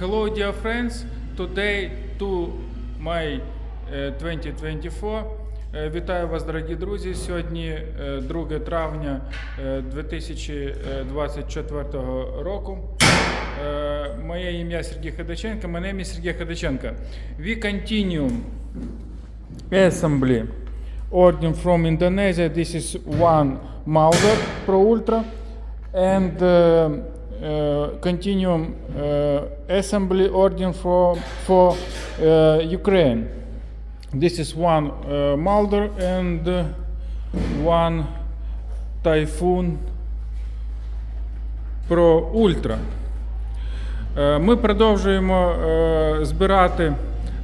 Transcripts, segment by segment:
Hello, dear friends. Today to my е, 2024. Е, Вітаю вас, дорогі друзі. Сьогодні е, 2 травня е, 2024 року. Е, Моє ім'я Сергій Ходаченко. Name is Сергій Ходаченко. We continue assembly order from Indonesia. This is one Mulder Pro Ultra and uh, uh, continuum uh, assembly order for for uh, Ukraine. This is one uh, Mulder and uh, one Typhoon Pro Ultra. Е, Ми продовжуємо е, збирати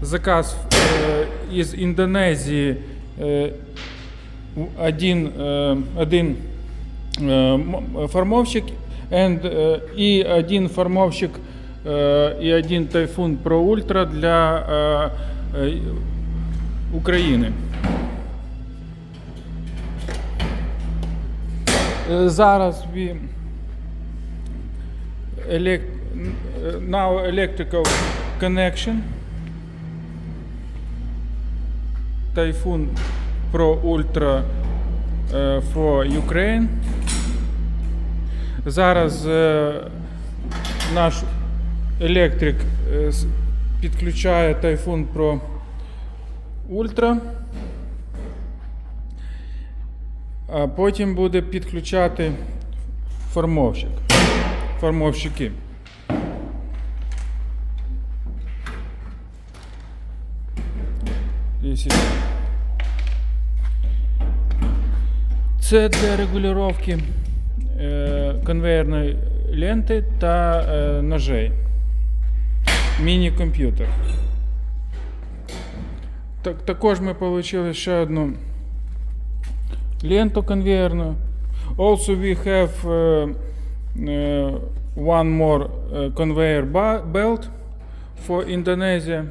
заказ е, із Індонезії. е, в- Один, е, один е, формовщик е, і один формовщик е, і один тайфун Pro Ultra для е, е, України. Е, Зараз we elect, now electrical connection. Typhoon Pro Ultra е, for Ukraine. Зараз е, наш електрик е, підключає Typhoon Pro Ultra. А потім буде підключати формовщик. Формовщики. Це для регулювання конвейерної ленти та е, ножей. Міні-комп'ютер. Так, також ми отримали ще одну ленту конвейерну. Also we have uh, one more uh, conveyor belt for Indonesia.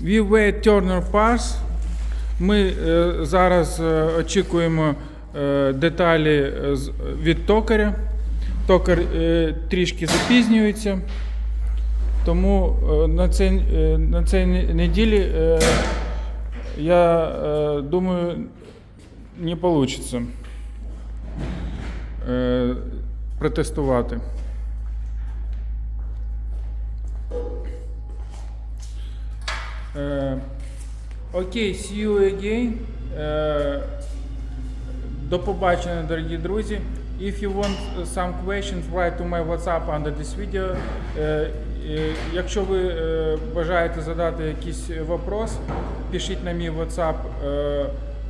We wait Turner Pass. Ми е, зараз е, очікуємо е, деталі від токаря. Токар трішки запізнюється. Тому на цій, е, на цій неділі я думаю, не вийде протестувати. Е, Окей, see you again. Е, До побачення, дорогі друзі. If you want some questions, write to my WhatsApp under this video. Е, Якщо ви бажаєте задати якийсь вопрос, пишіть на мій WhatsApp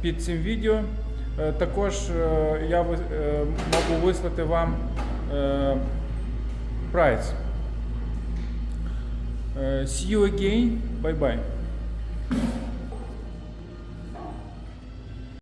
під цим відео. Також я можу вислати вам прайс. Е, See you again. Bye-bye.